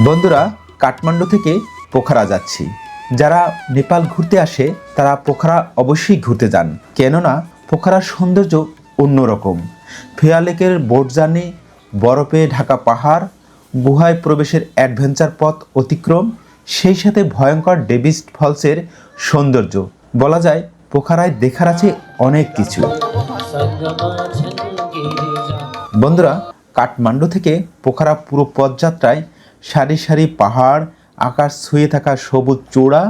বন্ধুরা, কাঠমান্ডু থেকে পোখরা যাচ্ছি। যারা নেপাল ঘুরতে আসে, তারা পোখরা অবশ্যই ঘুরতে যান। কেননা, পোখরার সৌন্দর্য অন্যরকম। ফিয়া লেকের বোট জার্নি, বরফে ঢাকা পাহাড়, গুহায় প্রবেশের অ্যাডভেঞ্চার পথ অতিক্রম, সেই সাথে ভয়ঙ্কর ডেভিস ফলসের সৌন্দর্য। বলা যায়, পোখারায় দেখার আছে অনেক কিছু। বন্ধুরা, কাঠমান্ডু থেকে পোখারা পুরো পথযাত্রায় সারি সারি পাহাড়, আকাশ ছুঁয়ে থাকা সবুজ চূড়া,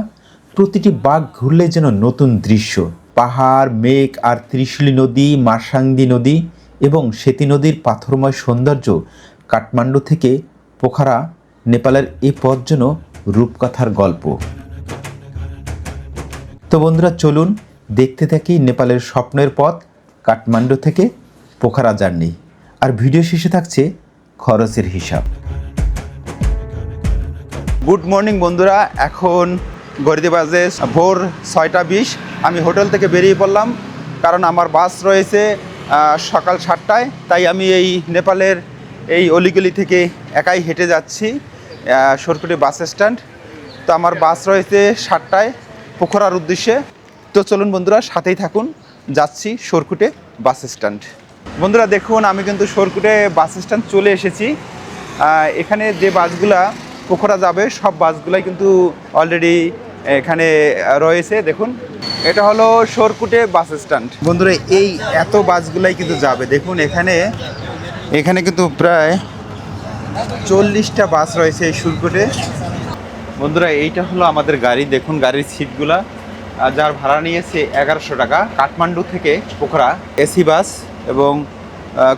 প্রতিটি বাঘ ঘুরলে যেন নতুন দৃশ্য। পাহাড়, মেঘ আর ত্রিশূলী নদী মারসাংদি নদী এবং সেতী নদীর পাথরময় সৌন্দর্য কাঠমান্ডু থেকে পোখারা, নেপালের এই পথ যেন রূপকথার গল্প। তো বন্ধুরা, চলুন দেখতে থাকি নেপালের স্বপ্নের পথ কাঠমান্ডু থেকে পোখারা জার্নি। আর ভিডিও শেষে থাকছে খরচের হিসাব। গুড মর্নিং বন্ধুরা। এখন গড়িতে বাজে ভোর ছয়টা বিশ। আমি হোটেল থেকে বেরিয়ে পড়লাম, কারণ আমার বাস রয়েছে সকাল সাতটায়। তাই আমি এই নেপালের এই অলিগলি থেকে একাই হেঁটে যাচ্ছি সরকুটি বাস স্ট্যান্ড। তো আমার বাস রয়েছে সাতটায়, পোখরার উদ্দেশ্যে। তো চলুন বন্ধুরা, সাথেই থাকুন। যাচ্ছি সরকুটে বাস স্ট্যান্ড। বন্ধুরা, দেখুন, আমি কিন্তু সরকুটে বাস স্ট্যান্ড চলে এসেছি। এখানে যে বাসগুলা পোখরা যাবে, সব বাসগুলাই কিন্তু অলরেডি এখানে রয়েছে, দেখুন। এটা হলো সরকুটে বাস স্ট্যান্ড বন্ধুরা, এই এত বাসগুলাই কিন্তু যাবে। দেখুন, এখানে এখানে কিন্তু প্রায় চল্লিশটা বাস রয়েছে এই সুরকুটে। বন্ধুরা, এইটা হলো আমাদের গাড়ি। দেখুন, গাড়ির সিটগুলা যার ভাড়া নিয়েছে এগারোশো টাকা। কাঠমান্ডু থেকে পোখরা, এসি বাস এবং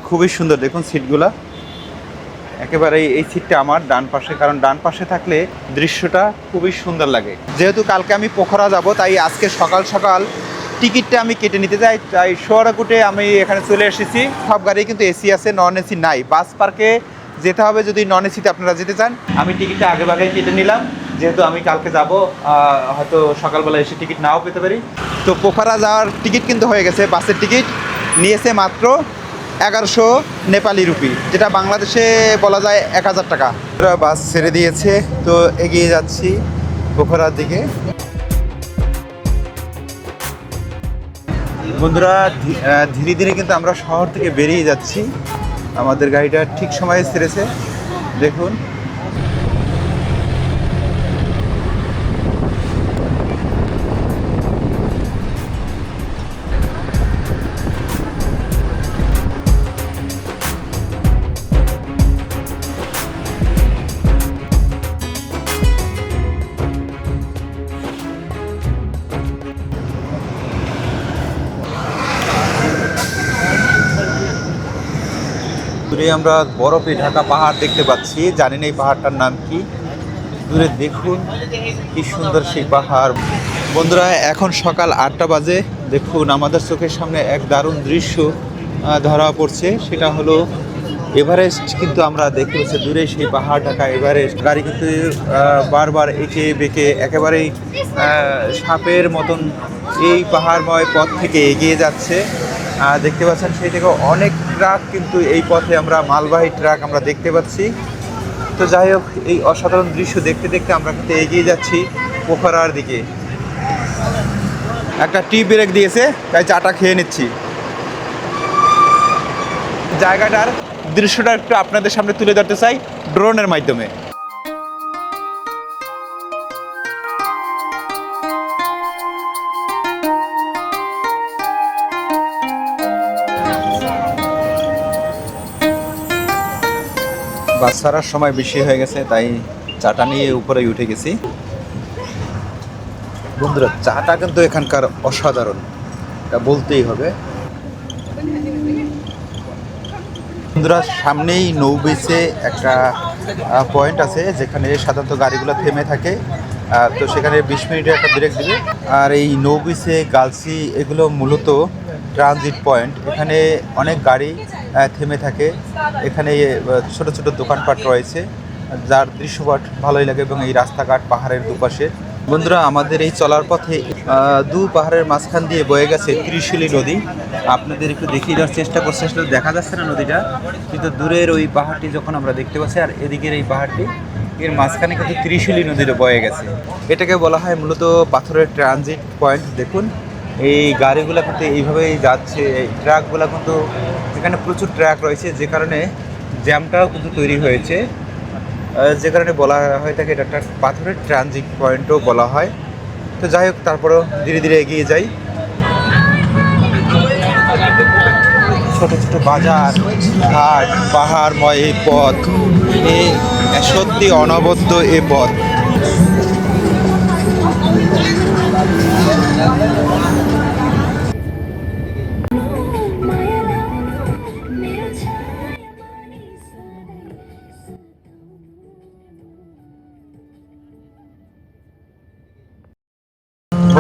খুবই সুন্দর, দেখুন সিটগুলা একেবারে এই সিটটা আমার ডান পাশে, কারণ ডান পাশে থাকলে দৃশ্যটা খুবই সুন্দর লাগে। যেহেতু কালকে আমি পোখরা যাব, তাই আজকে সকাল সকাল টিকিটটা আমি কেটে নিতে চাই। তাই সোয়ারাকুটে আমি এখানে চলে এসেছি। সব গাড়ি কিন্তু এসি আছে নন এসি নাই। বাস পার্কে যেতে হবে যদি নন এসিতে আপনারা যেতে চান। আমি টিকিটটা আগে ভাগে কেটে নিলাম। যেহেতু আমি কালকে যাব হয়তো সকালবেলা এসে টিকিট নাও পেতে পারি। তো পোখরা যাওয়ার টিকিট কিন্তু হয়ে গেছে, বাসের টিকিট। নিয়েছে মাত্র এগারোশো নেপালি রুপি, যেটা বাংলাদেশে বলা যায় এক হাজার টাকা। বাস ছেড়ে দিয়েছে, তো এগিয়ে যাচ্ছি পোখরার দিকে। বন্ধুরা ধীরে ধীরে কিন্তু আমরা শহর থেকে বেরিয়ে যাচ্ছি। আমাদের গাড়িটা ঠিক সময়ে ছেড়েছে। দেখুন। দূরে আমরা বরফে ঢাকা পাহাড় দেখতে পাচ্ছি। জানি না এই পাহাড়টার নাম কি? দূরে দেখুন কি সুন্দর সেই পাহাড়। বন্ধুরা, এখন সকাল আটটা বাজে। দেখুন, আমাদের চোখের সামনে এক দারুণ দৃশ্য ধরা পড়ছে। সেটা হলো এভারেস্ট, কিন্তু আমরা দেখতে পাচ্ছি দূরে সেই পাহাড় ঢাকা এভারেস্ট। গাড়ি কিন্তু বারবার এঁকে বেঁকে একেবারেই সাপের মতন এই পাহাড়ময় পথ থেকে এগিয়ে যাচ্ছে। দেখতে পাচ্ছেন, সেই থেকে অনেক ট্রাক কিন্তু এই পথে আমরা মালবাহী ট্রাক আমরা দেখতে পাচ্ছি। তো যাই হোক, এই অসাধারণ দৃশ্য দেখতে দেখতে আমরা কিন্তু এগিয়ে যাচ্ছি পোখরার দিকে। একটা টি ব্রেক দিয়েছে, তাই চাটা খেয়ে নিচ্ছি। জায়গাটার দৃশ্যটা একটু আপনাদের সামনে তুলে ধরতে চাই ড্রোনের মাধ্যমে। বাস ছাড়ার সময় বেশি হয়ে গেছে, তাই চাটা নিয়ে উপরে উঠে গেছি। বন্ধুরা, চাটা কিন্তু এখানকার অসাধারণ, এটা বলতেই হবে। বন্ধুরা, সামনেই নৌবিচে একটা পয়েন্ট আছে, যেখানে সাধারণত গাড়িগুলো থেমে থাকে। তো সেখানে বিশ মিনিটে একটা ব্রেক দিবে। আর এই নৌবিচে গালসি, এগুলো মূলত ট্রানজিট পয়েন্ট এখানে অনেক গাড়ি থেমে থাকে। এখানে ছোট ছোট দোকানপাট রয়েছে, যার দৃশ্যপট ভালোই লাগে এবং এই রাস্তাঘাট পাহাড়ের দুপাশে। বন্ধুরা, আমাদের এই চলার পথে দু পাহাড়ের মাঝখান দিয়ে বয়ে গেছে ত্রিশূলী নদী। আপনাদের একটু দেখিয়ে দেওয়ার চেষ্টা করছে, আসলে দেখা যাচ্ছে না নদীটা, কিন্তু দূরের ওই পাহাড়টি যখন আমরা দেখতে পাচ্ছি, আর এদিকের এই পাহাড়টি, এর মাঝখানে কিন্তু ত্রিশূলী নদীর বয়ে গেছে। এটাকে বলা হয় মূলত পাথরের ট্রানজিট পয়েন্ট, দেখুন। এই গাড়িগুলো কিন্তু এইভাবেই যাচ্ছে, এই ট্রাকগুলো কিন্তু এখানে প্রচুর ট্র্যাক রয়েছে, যে কারণে জ্যামটাও কিন্তু তৈরি হয়েছে। যে কারণে বলা হয় থাকে এটা একটা পাথরের ট্রানজিট পয়েন্টও বলা হয়। তো যাই হোক, তারপরেও ধীরে ধীরে এগিয়ে যাই। ছোট ছোট বাজার, ঘাট, পাহাড়ময় এই পথ। এই সত্যি অনবদ্য এ পথ।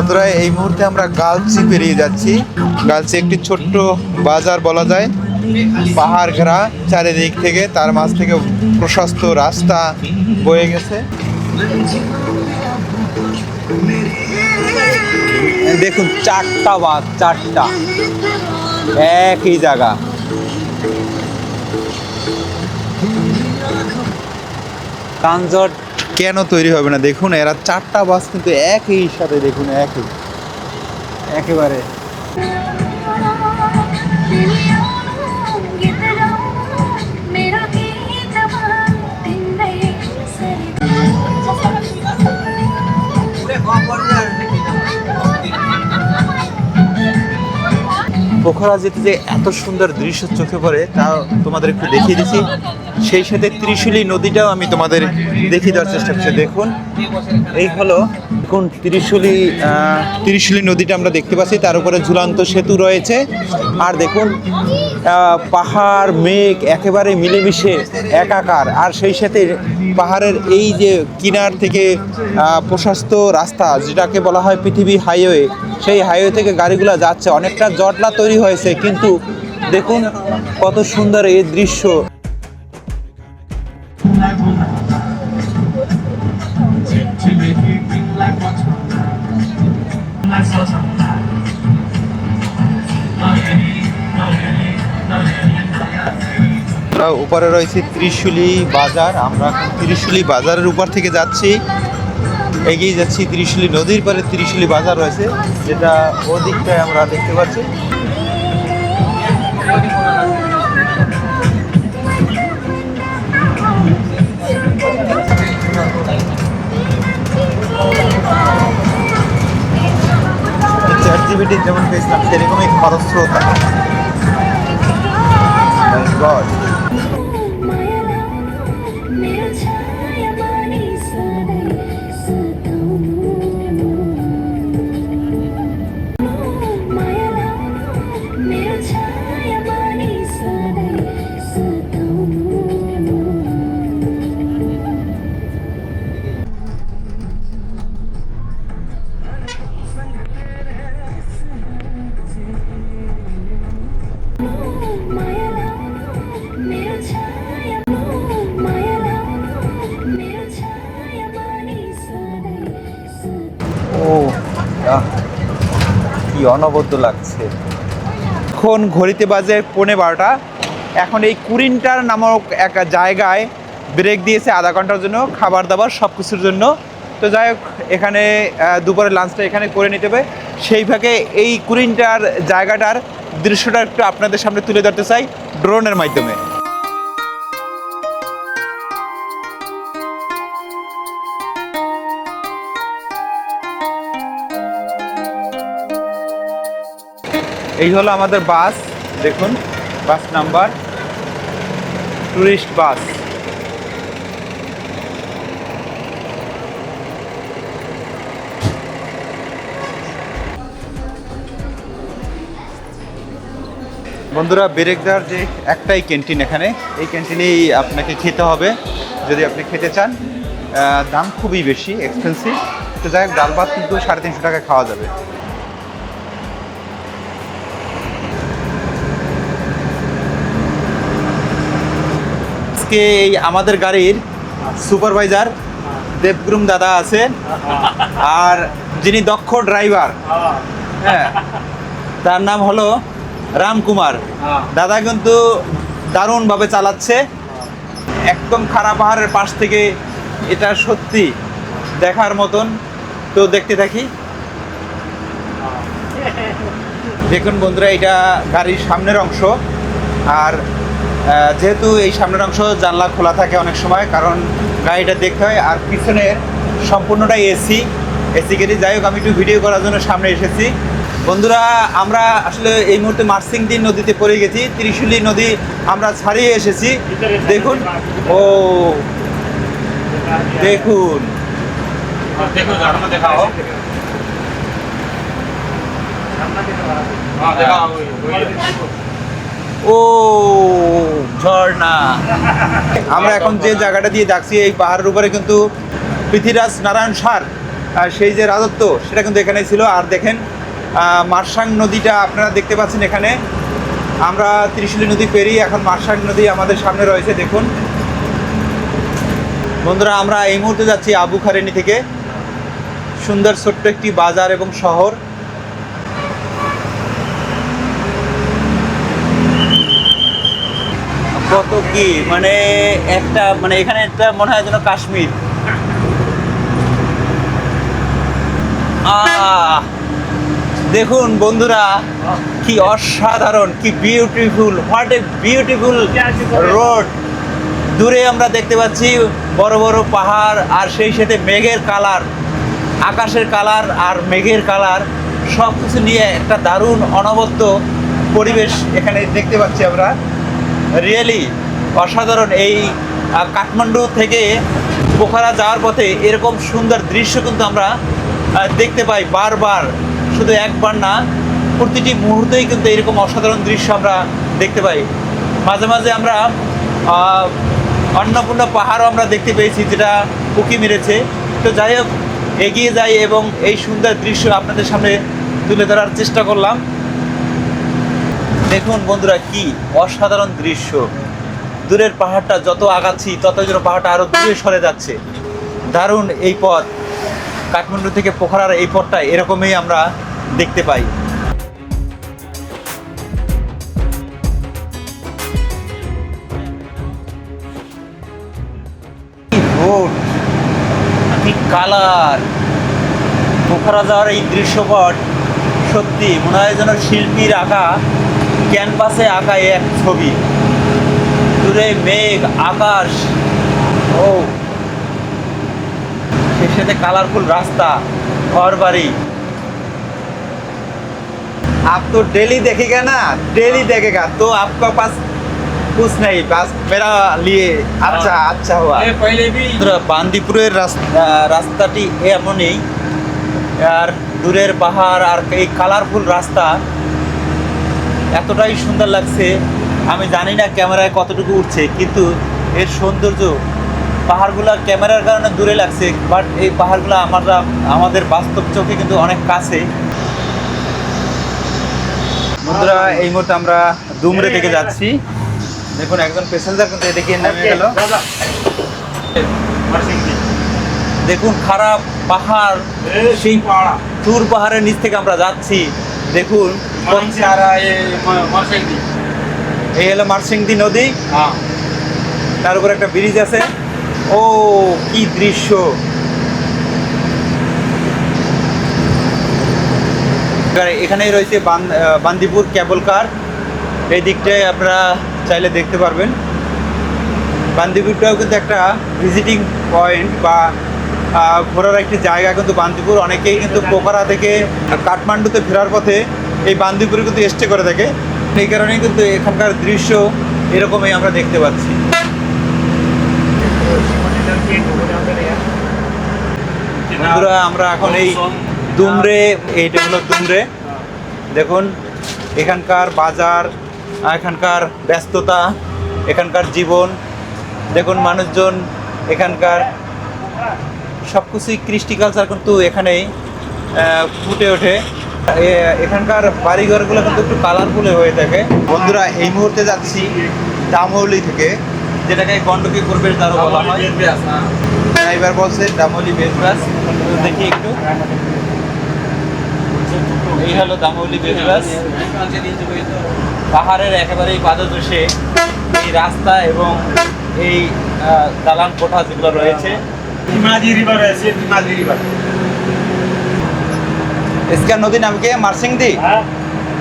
বন্ধুরা, এই মুহূর্তে আমরা গালচি পেরিয়ে যাচ্ছি। গালচি একটি ছোট্ট বাজার বলা যায়। পাহাড় ঘেরা চারিদিক থেকে, তার মাঝ থেকে প্রশস্ত রাস্তা বয়ে গেছে। দেখুন, চারটা বাস, চারটা। একই জায়গা। কানজট কেন তৈরি হবে না? দেখুন, এরা চারটা বাস কিন্তু একই সাথে, দেখুন, একই। একেবারে। পোখরা যেতে যে এত সুন্দর দৃশ্য চোখে পড়ে তা তোমাদের একটু দেখিয়ে দিছি। সেই সাথে ত্রিশুলি নদীটাও আমি তোমাদের দেখিয়ে দেওয়ার চেষ্টা করছি। দেখুন, এই হলো, দেখুন, ত্রিশূলী ত্রিশূলী নদীটা আমরা দেখতে পাচ্ছি। তার উপরে ঝুলন্ত সেতু রয়েছে। আর দেখুন পাহাড়, মেঘ একেবারে মিলেমিশে, একাকার। আর সেই সাথে পাহাড়ের এই যে কিনার থেকে প্রশস্ত রাস্তা, যেটাকে বলা হয় পৃথিবী হাইওয়ে, সেই হাইওয়ে থেকে গাড়িগুলো যাচ্ছে। অনেকটা জটলা তৈরি হয়েছে, কিন্তু দেখুন কত সুন্দর এই দৃশ্য। উপরে রয়েছে ত্রিশূলী বাজার। আমরা ত্রিশূলী বাজারের উপর থেকে যাচ্ছি। এগিয়ে যাচ্ছি ত্রিশূলী নদীর পরে ত্রিশুলি বাজার রয়েছে, যেটা ওদিকটায় আমরা দেখতে পাচ্ছি। যেমন পেয়েছিলাম, সেরকমই খরস্রোতা। অনবদ্য লাগছে। এখন ঘড়িতে বাজে পৌনে বারোটা। এখন এই কুরিনটার নামক এক জায়গায় ব্রেক দিয়েছে আধা ঘণ্টার জন্য, খাবার দাবার সব কিছুর জন্য। তো যাই হোক, এখানে দুপুরের লাঞ্চটা এখানে করে নিতে হবে। সেই ভাগে এই কুরিনটার জায়গাটার দৃশ্যটা একটু আপনাদের সামনে তুলে ধরতে চাই ড্রোনের মাধ্যমে। এই হলো আমাদের বাস, দেখুন, বাস নাম্বার টুরিস্ট বাস। বন্ধুরা, বেরেকদার যে একটাই ক্যান্টিন এখানে, এই ক্যান্টিনেই আপনাকে খেতে হবে, যদি আপনি খেতে চান। দাম খুবই বেশি এক্সপেন্সিভ তো যাই হোক, ডাল ভাত কিন্তু সাড়ে তিনশো টাকা খাওয়া যাবে। আজকে এই আমাদের গাড়ির সুপারভাইজার দেবগ্রুম দাদা আছে আর যিনি দক্ষ ড্রাইভার। হ্যাঁ তার নাম হলো রামকুমার। দাদা কিন্তু দারুণভাবে চালাচ্ছে। একদম খারাপ পাহাড়ের পাশ থেকে এটা সত্যি দেখার মতন। তো দেখতে থাকি। দেখুন বন্ধুরা, এটা গাড়ির সামনের অংশ। আর যেহেতু এই সামনের অংশ জানলা খোলা থাকে অনেক সময়, কারণ গাড়িটা দেখতে হয়, আর পিছনের সম্পূর্ণটাই এসি এসি গাড়ি। যাই হোক, আমি একটু ভিডিও করার জন্য সামনে এসেছি। বন্ধুরা, আমরা আসলে এই মুহূর্তে মার্সিংদি নদীতে পড়ে গেছি। ত্রিশুলি নদী আমরা ছাড়িয়ে এসেছি। দেখুন, ও, দেখুন। देखो ও, ঝর্ণা। আমরা এখন যে জায়গাটা দিয়ে যাচ্ছি, এই পাহাড়ের উপরে কিন্তু পৃথ্বীরাজ নারায়ণ সার সেই যে রাজত্ব, সেটা কিন্তু এখানে ছিল। আর দেখেন মার্সাং নদীটা আপনারা দেখতে পাচ্ছেন এখানে। আমরা ত্রিশুলী নদী পেরিয়ে এখন মার্সাং নদী আমাদের সামনে রয়েছে, দেখুন। বন্ধুরা, আমরা এই মুহূর্তে যাচ্ছি আবু খারেনি থেকে। সুন্দর ছোট্ট একটি বাজার এবং শহর। কত কি? মানে একটা মানে এখানে একটা মনে হয় যেন কাশ্মীর। দেখুন বন্ধুরা, কি অসাধারণ, কি beautiful what a beautiful road দূরে আমরা দেখতে পাচ্ছি বড় বড় পাহাড় আর সেই সাথে মেঘের কালার, আকাশের কালার আর মেঘের কালার। সব কিছু নিয়ে একটা দারুণ অনবদ্য পরিবেশ এখানে দেখতে পাচ্ছি আমরা। রিয়েলি অসাধারণ এই কাঠমান্ডু থেকে পোখারা যাওয়ার পথে এরকম সুন্দর দৃশ্য কিন্তু আমরা দেখতে পাই বারবার। শুধু একবার না, প্রতিটি মুহূর্তেই কিন্তু এরকম অসাধারণ দৃশ্য আমরা দেখতে পাই। মাঝে মাঝে আমরা অন্নপূর্ণা পাহাড়ও আমরা দেখতে পেয়েছি যেটা উকি মেরেছে। তো যাই হোক, এগিয়ে যাই এবং এই সুন্দর দৃশ্য আপনাদের সামনে তুলে ধরার চেষ্টা করলাম। দেখুন বন্ধুরা, কি অসাধারণ দৃশ্য। দূরের পাহাড়টা যত আগাচ্ছি, তত যেন পাহাড়টা আরও দূরে সরে যাচ্ছে। দারুণ এই পথ। কাঠমান্ডু থেকে পোখরার এই পথটা এরকমই আমরা দেখতে পাই। কি কালার? পোখরা যাওয়ার এই দৃশ্যপট সত্যি মনে হয় যেন শিল্পীর আঁকা ক্যানভাসে আঁকা এক ছবি দূরে মেঘ আকাশ ও সে সাথে কালারফুল রাস্তা ঘর বাড়ি आप तो डेली देखेगा ना डेली देखेगा तो आपका पास कुछ नहीं बस मेरा लिए अच्छा अच्छा हुआ ये पहले भी বন্ধুরা, বান্দিপুরের রাস্তা রাস্তাটি এমনই আর দূরের পাহাড় আর এই কালারফুল রাস্তা এতটাই সুন্দর লাগছে। আমি জানি না ক্যামেরায় কতটুকু উঠছে কিন্তু এর সৌন্দর্য পাহাড়গুলো ক্যামেরার কারণে দূরে লাগছে বাট এই পাহাড়গুলো আমরা আমাদের বাস্তব চোখে কিন্তু অনেক কাছে। বন্ধুরা এই মুহূর্তে আমরা দুমরে থেকে যাচ্ছি। দেখুন একজন প্যাসেঞ্জার কিন্তু এদিকে নেমে গেল। দেখুন খারাপ পাহাড় সেই টুর পাহাড়ের নিচ থেকে আমরা যাচ্ছি। দেখুন এই হলো মারসিংদি নদী। তার উপর একটা ব্রিজ আছে। ও কি দৃশ্য। এখানেই রয়েছে বান্দিপুর কেবল কার এই দিকটায় আপনারা চাইলে দেখতে পারবেন। বান্দিপুরটাও কিন্তু একটা ভিজিটিং পয়েন্ট বা ঘোরার একটি জায়গা কিন্তু বান্দিপুর। অনেকেই কিন্তু পোখরা থেকে কাঠমান্ডুতে ফেরার পথে এই বান্দিপুরে কিন্তু স্টে করে থাকে এই কারণেই কিন্তু এখানকার দৃশ্য এরকমই আমরা দেখতে পাচ্ছি। আমরা এখন এই দুমরে এইটা হলো দুমরে দেখুন, এখানকার বাজার, এখানকার ব্যস্ততা, এখানকার জীবন। দেখুন, মানুষজন, এখানকার সব কিছুই কৃষ্টি কালচার কিন্তু এখানেই ফুটে ওঠে। এখানকার বাড়িঘরগুলো কিন্তু একটু কালারফুল হয়ে থাকে। বন্ধুরা এই মুহূর্তে যাচ্ছি দামহৌলি থেকে যেটাকে গণ্ডকী প্রবেশ দ্বারা বলা হয়। হ্যাঁ, এবার বলছে দামহৌলি বেসবাস দেখি একটু। এই হলো দামৌলি বেসবাস পাহাড়ের একেবারেই পাদদেশে এই রাস্তা এবং এই দালান কোঠা যেগুলো রয়েছে। হিমাজি রিভার রয়েছে রিভার इसका नदी नाम क्या है मारसिंग दी हाँ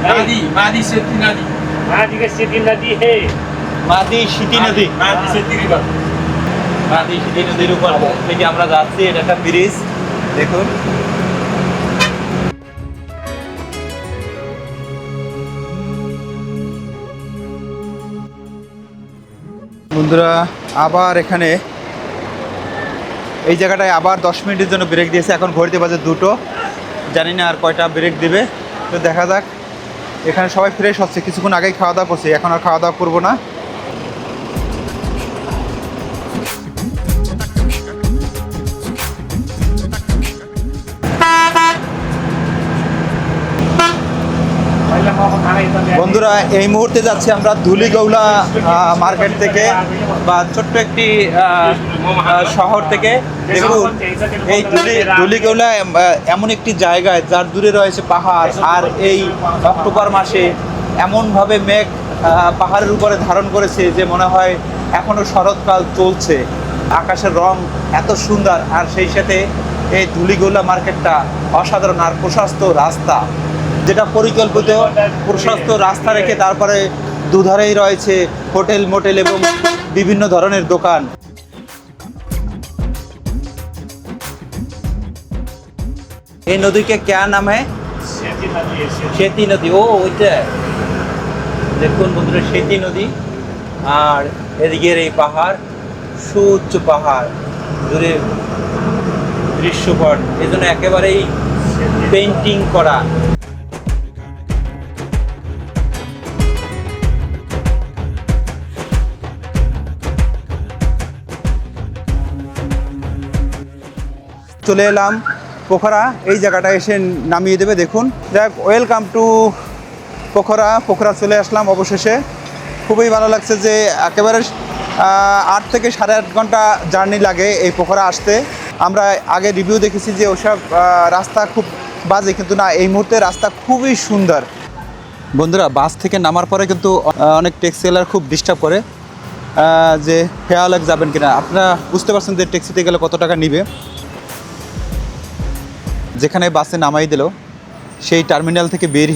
मादी मादी से नदी मादी का सीधी नदी है মাদি সিটি নদী मादी से रिवर মাদি সিটি নদীর উপর থেকে আমরা যাচ্ছি এটা একটা ব্রিজ দেখুন বন্ধুরা আবার এখানে এই জায়গাটায় আবার দশ মিনিটের জন্য ব্রেক দিয়েছে এখন ঘড়িতে বাজে দুটো জানি না আর কয়টা ব্রেক দিবে। তো দেখা যাক। এখানে সবাই ফ্রেশ হচ্ছে, কিছুক্ষণ আগেই খাওয়া দাওয়া করছি, এখন আর খাওয়া দাওয়া করব না। বন্ধুরা, এই মুহূর্তে যাচ্ছি আমরা ধুলিগৌলা মার্কেট থেকে বা ছোট্ট একটি শহর থেকে। দেখুন, এই ধুলি, ধুলিগৌলা এমন একটি জায়গায় যার দূরে রয়েছে পাহাড়, আর এই অক্টোবর মাসে এমনভাবে মেঘ পাহাড়ের উপরে ধারণ করেছে যে মনে হয় এখনও শরৎকাল চলছে। আকাশের রং এত সুন্দর, আর সেই সাথে এই ধুলিগৌলা মার্কেটটা অসাধারণ আর প্রশস্ত রাস্তা। যেটা পরিকল্পিত প্রশস্ত রাস্তা রেখে তারপরে দুধারেই রয়েছে হোটেল, মোটেল এবং বিভিন্ন ধরনের দোকান। এই নদীকে ক্যা নাম? হ্যাঁ সেতী নদী। ও, ওইটা। দেখুন বন্ধুরা, সেতি নদী। আর এদিকের এই পাহাড়, সুউচ্চ পাহাড়, দূরে দৃশ্যপট। এই জন্য একেবারেই পেন্টিং করা। চলে এলাম। পোখরা, এই জায়গাটা এসে নামিয়ে দেবে, দেখুন। দেখ ওয়েলকাম টু পোখরা। পোখরা চলে আসলাম অবশেষে। খুবই ভালো লাগছে যে একেবারে আট থেকে সাড়ে আট ঘণ্টা জার্নি লাগে এই পোখরা আসতে। আমরা আগে রিভিউ দেখেছি যে ওসব রাস্তা খুব বাজে, কিন্তু না, এই মুহূর্তে রাস্তা খুবই সুন্দর। বন্ধুরা, বাস থেকে নামার পরে কিন্তু অনেক ট্যাক্সিওয়ালার খুব ডিস্টার্ব করে যে হেয়ালেক যাবেন কিনা। আপনারা বুঝতে পারছেন যে ট্যাক্সিতে গেলে কত টাকা নিবে। যেখানে বাসে নামাই দিল, সেই টার্মিনাল থেকে বের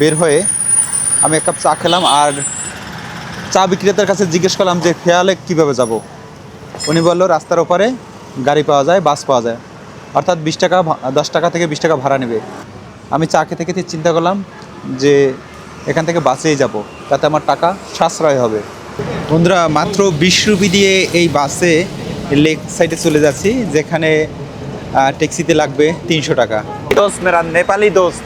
বের হয়ে আমি এক কাপ চা খেলাম আর চা বিক্রেতার কাছে জিজ্ঞেস করলাম যে, খেয়ালে কীভাবে যাব? উনি বলল, রাস্তার ওপারে গাড়ি পাওয়া যায়, বাস পাওয়া যায়। অর্থাৎ বিশ টাকা দশ টাকা থেকে বিশ টাকা ভাড়া নেবে। আমি চা খেতে খেতে চিন্তা করলাম যে, এখান থেকে বাসেই যাব, তাতে আমার টাকা সাশ্রয় হবে। বন্ধুরা, মাত্র বিশ রুপি দিয়ে এই বাসে লেক সাইডে চলে যাচ্ছি, যেখানে ট্যাক্সিতে লাগবে তিনশো টাকা। দোস্ত মেরা নেপালি দোস্ত।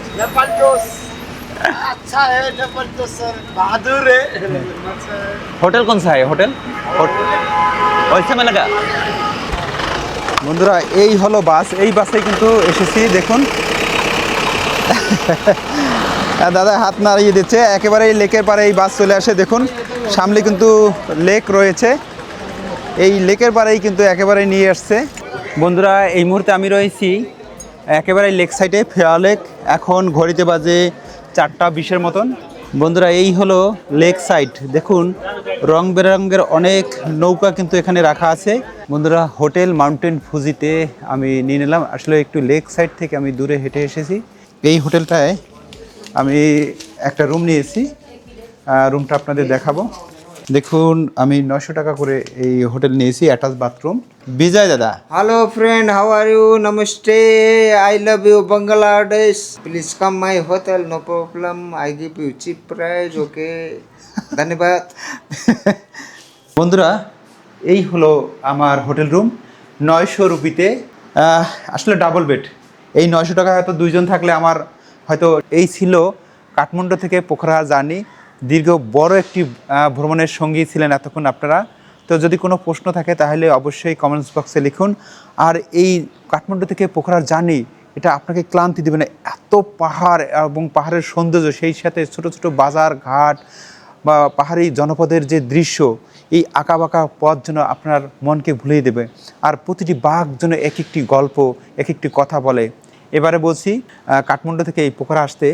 হোটেল কোন সা হোটেল? লাগা মানে বন্ধুরা এই হলো বাস। এই বাসে কিন্তু এসেছি দেখুন। দাদা হাত নাড়িয়ে দিচ্ছে। একেবারেই লেকের পারে এই বাস চলে আসে দেখুন। সামনে কিন্তু লেক রয়েছে। এই লেকের পাড়েই কিন্তু একেবারে নিয়ে আসছে। বন্ধুরা, এই মুহূর্তে আমি রয়েছি একেবারে লেক সাইডে ফেয়া লেক। এখন ঘড়িতে বাজে চারটা বিশের মতন। বন্ধুরা, এই হলো লেক সাইড। দেখুন রং বেরঙের অনেক নৌকা কিন্তু এখানে রাখা আছে। বন্ধুরা, হোটেল মাউন্টেন ফুজিতে আমি নিয়ে নিলাম। আসলে একটু লেক সাইড থেকে আমি দূরে হেঁটে এসেছি। এই হোটেলটায় আমি একটা রুম নিয়েছি। রুমটা আপনাদের দেখাবো। দেখুন আমি নয়শো টাকা করে এই হোটেল নিয়েছি অ্যাটাচ বাথরুম। বিজয় দাদা। Hello friend how are you namaste I love you Bangladesh please come my hotel no problem I give you cheap price okay ধন্যবাদ বন্ধুরা এই হলো আমার হোটেল রুম। নয়শো রুপিতে আসলে ডাবল বেড এই নয়শো টাকা হয়তো দুইজন থাকলে আমার হয়তো এই ছিল কাঠমান্ডু থেকে পোখরা জার্নি। দীর্ঘ বড় একটি ভ্রমণের সঙ্গী ছিলেন এতক্ষণ আপনারা। তো যদি কোনো প্রশ্ন থাকে তাহলে অবশ্যই কমেন্টস বক্সে লিখুন। আর এই কাঠমান্ডু থেকে পোখরার জার্নি এটা আপনাকে ক্লান্তি দেবে না। এত পাহাড় এবং পাহাড়ের সৌন্দর্য, সেই সাথে ছোট ছোট বাজার, ঘাট বা পাহাড়ি জনপদের যে দৃশ্য, এই আঁকা বাঁকা পথ যেন আপনার মনকে ভুলিয়ে দেবে। আর প্রতিটি বাঘ যেন এক একটি গল্প, এক একটি কথা বলে। এবারে বলছি কাঠমান্ডু থেকে এই পোখরা আসতে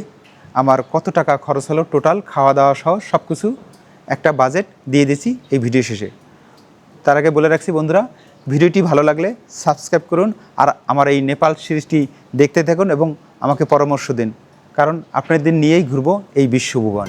আমার কত টাকা খরচ হলো টোটাল খাওয়া দাওয়া সহ সব কিছু একটা বাজেট দিয়ে দিছি এই ভিডিও শেষে। তার আগে বলে রাখছি বন্ধুরা ভিডিওটি ভালো লাগলে সাবস্ক্রাইব করুন আর আমার এই নেপাল সিরিজটি দেখতে থাকুন এবং আমাকে পরামর্শ দিন। কারণ আপনাদের নিয়েই ঘুরবো এই বিশ্বভুবন